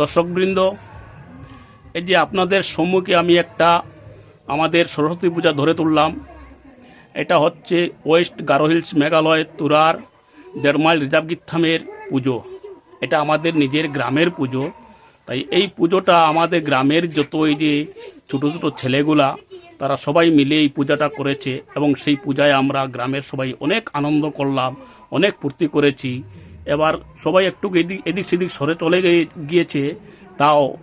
দর্শকবৃন্দ, এই যে আপনাদের সম্মুখে আমি একটা আমাদের সরস্বতী পূজা ধরে তুললাম। এটা হচ্ছে ওয়েস্ট গারো হিলস মেঘালয় তুরার দেড় মাইল রিজার্ভ গিত্থামের পুজো। এটা আমাদের নিজের গ্রামের পুজো। তাই এই পুজোটা আমাদের গ্রামের যত এই যে ছোটো ছোটো ছেলেগুলা, তারা সবাই মিলে এই পূজাটা করেছে এবং সেই পূজায় আমরা গ্রামের সবাই অনেক আনন্দ করলাম, অনেক ফুর্তি করেছি। এবার সবাই একটু এদিক এদিক সেদিক সরে চলে গিয়ে- গিয়েছে, তাও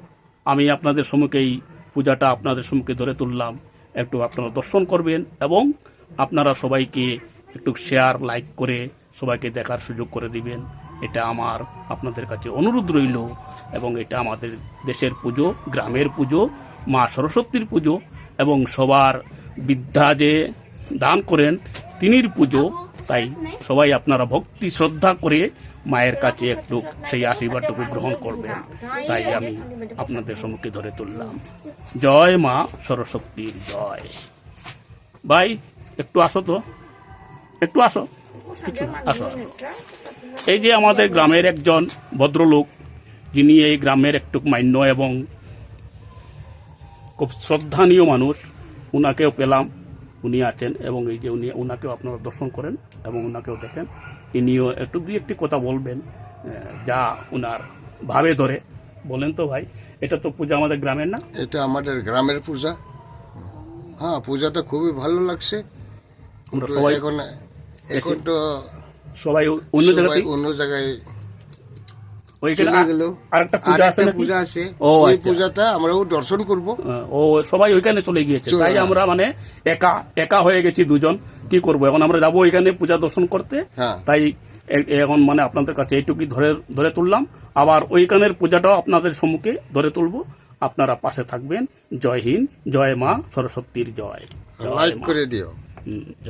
আমি আপনাদের সম্মুখে এই পূজাটা আপনাদের সম্মুখে ধরে তুললাম। একটু আপনারা দর্শন করবেন এবং আপনারা সবাইকে একটু শেয়ার লাইক করে সবাইকে দেখার সুযোগ করে দিবেন। এটা আমার, আপনাদের কাছে অনুরোধ রইল এবং এটা আমাদের দেশের পুজো, গ্রামের পুজো, মা সরস্বতীর পুজো এবং সবার বিদ্যা যে দান করেন, তিনির পুজো তাই সবাই আপনারা ভক্তি, শ্রদ্ধা করে মায়ের কাছে একটু সেই আশীর্বাদটুকু গ্রহণ করবেন। তাই আমি আপনাদের সম্মুখে ধরে তুললাম। জয় মা সরস্বতীর জয়। ভাই, একটু আসো তো। একটু আসো। কিছু আসো আসো। এই যে আমাদের গ্রামের একজন ভদ্রলোক, যিনি এই গ্রামের একটু মান্য এবং খুব শ্রদ্ধানীয় মানুষ, উনাকেও পেলাম। উনি আছেন এবং এই যে উনি উনাকেও আপনারা দর্শন করেন এবং উনাকেও দেখেন। ইনিও একটু দুই একটি কথা বলবেন যা ওনার ভাবে ধরে। বলেন তো ভাই এটা তো পূজা আমাদের গ্রামের না? এটা আমাদের গ্রামের পূজা। হ্যাঁ পূজাটা খুবই ভালো লাগছে। আমরা সবাই এখন এখন তো সবাই অন্য জায়গায় অন্য জায়গায় আরেকটা পূজা আছে একটা নাকি? পূজা আছে। ও ওই আচ্ছা। পূজাটা আমরাও দর্শন করব। ও সবাই ওইখানে চলে গিয়েছে। তাই আমরা মানে একা একা হয়ে গেছি দুজন। কি করব? এখন আমরা যাব ওইখানে পূজা দর্শন করতে। হ্যাঁ। তাই এখন মানে আপনাদের কাছে এইটুকুই ধরে ধরে তুললাম। আবার ওইখানের পূজাটাও আপনাদের সম্মুখে ধরে তুলবো। আপনারা পাশে থাকবেন। জয় হিন্দ জয় মা সরস্বতীর জয়। করে দিও। জয়